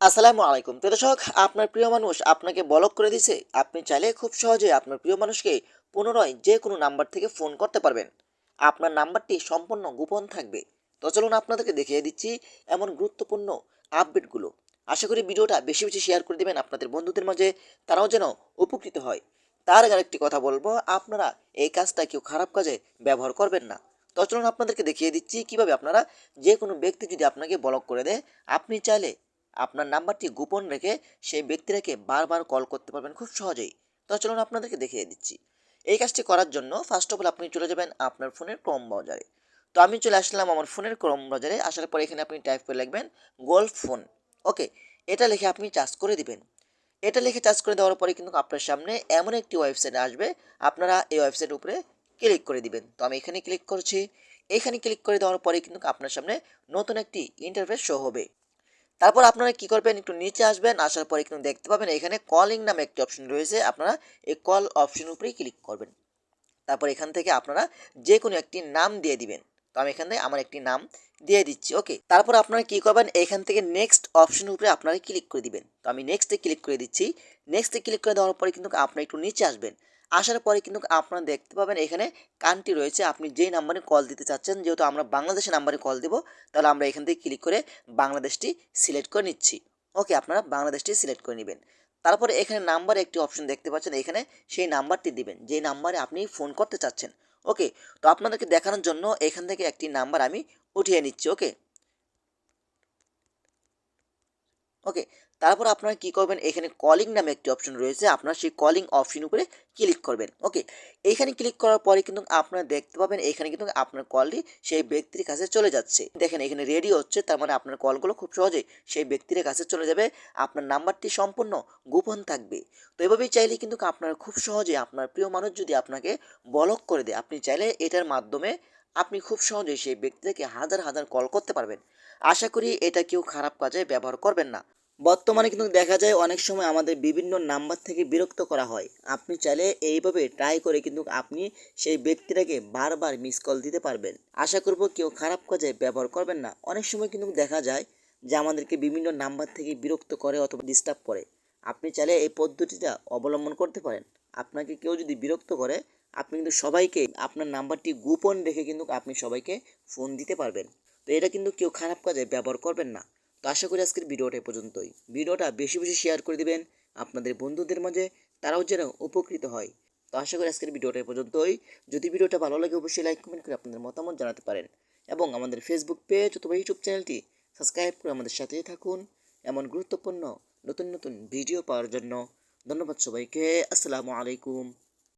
আসসালামু আলাইকুম। তো দর্শক, আপনার প্রিয় মানুষ আপনাকে ব্লক করে দিছে আপনি চাইলে খুব সহজে আপনার প্রিয় মানুষকে পুনরায় যে কোনো নাম্বার থেকে ফোন করতে পারবেন। আপনার নাম্বারটি সম্পূর্ণ গোপন থাকবে। তো চলুন আপনাদেরকে দেখিয়ে দিচ্ছি এমন গুরুত্বপূর্ণ আপডেটগুলো। আশা করি ভিডিওটা বেশি বেশি শেয়ার করে দেবেন আপনাদের বন্ধুদের মাঝে। তারাও যেন উপকৃত হয়। তার আগে একটি কথা বলব, আপনারা এই কাজটা কেউ খারাপ কাজে ব্যবহার করবেন না। তো চলুন আপনাদেরকে দেখিয়ে দিচ্ছি কীভাবে আপনারা যে কোনো ব্যক্তি যদি আপনাকে ব্লক করে দেয়, আপনি চাইলে আপনার নাম্বারটি গোপন রেখে সেই ব্যক্তিটাকে বারবার কল করতে পারবেন খুব সহজেই। তো চলুন আপনাদেরকে দেখিয়ে দিচ্ছি। এই কাজটি করার জন্য ফার্স্ট অফ অল আপনি চলে যাবেন আপনার ফোনের ক্রম ব্রাউজারে তো আমি চলে আসলাম আমার ফোনের ক্রম ব্রাউজারে আসার পরে এখানে আপনি টাইপ করে লিখবেন গোল্ড ফোন ওকে, এটা লিখে আপনি চার্জ করে দিবেন। এটা লিখে চার্জ করে দেওয়ার পরে কিন্তু আপনার সামনে এমন একটি ওয়েবসাইট আসবে, আপনারা এই ওয়েবসাইটের উপরে ক্লিক করে দিবেন। তো আমি এখানে ক্লিক করছি। এখানে ক্লিক করে দেওয়ার পরে কিন্তু আপনার সামনে নতুন একটি ইন্টারফেস শো হবে। তারপর আপনারা কি করবেন? একটু নিচে আসবেন, আসার পরে কিন্তু দেখতে পাবেন এখানে কলিং নামে একটি অপশন রয়েছে। আপনারা এই কল অপশন উপরেই ক্লিক করবেন। তারপর এখান থেকে আপনারা যে কোনো একটি নাম দিয়ে দিবেন। তো আমি এখান থেকে আমার একটি নাম দিয়ে দিচ্ছি ওকে তারপর আপনারা কি করবেন? এখান থেকে নেক্সট অপশন উপরে আপনারা ক্লিক করে দিবেন। তো আমি নেক্সটে ক্লিক করে দিচ্ছি। নেক্সটে ক্লিক করে দেওয়ার পরে কিন্তু আপনারা একটু নিচে আসবেন। আসার পরে কিন্তু আপনারা দেখতে পাবেন এখানে কান্ট্রি রয়েছে। আপনি যেই নাম্বারে কল দিতে চাচ্ছেন, যেহেতু আমরা বাংলাদেশের নাম্বারে কল দেবো, তাহলে আমরা এখান থেকে ক্লিক করে বাংলাদেশটি সিলেক্ট করে নিচ্ছি। ওকে আপনারা বাংলাদেশটি সিলেক্ট করে নেবেন। তারপরে এখানে নাম্বারে একটি অপশন দেখতে পাচ্ছেন, এখানে সেই নাম্বারটি দিবেন, যেই নাম্বারে আপনি ফোন করতে চাচ্ছেন। ওকে তো আপনাদেরকে দেখানোর জন্য এখান থেকে একটি নাম্বার আমি উঠিয়ে নিচ্ছি ওকে ওকে তারপর আপনারা কি করবেন? এখানে কলিং নামে একটি অপশন রয়েছে। আপনারা সেই কলিং অপশন উপরে ক্লিক করবেন। ওকে এইখানে ক্লিক করার পরে কিন্তু আপনারা দেখতে পাবেন, এখানে কিন্তু আপনার কলটি সেই ব্যক্তির কাছে চলে যাচ্ছে। দেখেন, এখানে রেডি হচ্ছে, তার মানে আপনার কলগুলো খুব সহজেই সেই ব্যক্তির কাছে চলে যাবে। আপনার নাম্বারটি সম্পূর্ণ গোপন থাকবে। তো এভাবেই চাইলে কিন্তু আপনারা খুব সহজে আপনার প্রিয় মানুষ যদি আপনাকে ব্লক করে দেয়, আপনি চাইলে এটার মাধ্যমে আপনি খুব সহজেই সেই ব্যক্তিকে হাজার হাজার কল করতে পারবেন। আশা করি এটা কেউ খারাপ কাজে ব্যবহার করবেন না। বর্তমানে কিন্তু দেখা যায় অনেক সময় আমাদের বিভিন্ন নাম্বার থেকে বিরক্ত করা হয়। আপনি চাইলে এইভাবে ট্রাই করে কিন্তু আপনি সেই ব্যক্তিটাকে বারবার মিস কল দিতে পারবেন। আশা করব কেউ খারাপ কাজে ব্যবহার করবেন না। অনেক সময় কিন্তু দেখা যায় যে আমাদেরকে বিভিন্ন নাম্বার থেকে বিরক্ত করে অথবা ডিস্টার্ব করে। আপনি চাইলে এই পদ্ধতিটা অবলম্বন করতে পারেন। আপনাকে কেউ যদি বিরক্ত করে, আপনি কিন্তু সবাইকে আপনার নাম্বারটি গোপন রেখে কিন্তু আপনি সবাইকে ফোন দিতে পারবেন। তো এটা কিন্তু কেউ খারাপ কাজে ব্যবহার করবেন না। তো আশা করি আজকের ভিডিওটা এ পর্যন্তই। ভিডিওটা বেশি বেশি শেয়ার করে দিবেন আপনাদের বন্ধুদের মাঝে, তারাও যেন উপকৃত হয়। তো আশা করি আজকের ভিডিওটা এ পর্যন্তই। যদি ভিডিওটা ভালো লাগে, অবশ্যই লাইক কমেন্ট করে আপনাদের মতামত জানাতে পারেন। এবং আমাদের ফেসবুক পেজ অথবা ইউটিউব চ্যানেলটি সাবস্ক্রাইব করে আমাদের সাথেই থাকুন। এমন গুরুত্বপূর্ণ নতুন নতুন ভিডিও পাওয়ার জন্য ধন্যবাদ সবাইকে। আসসালামু আলাইকুম।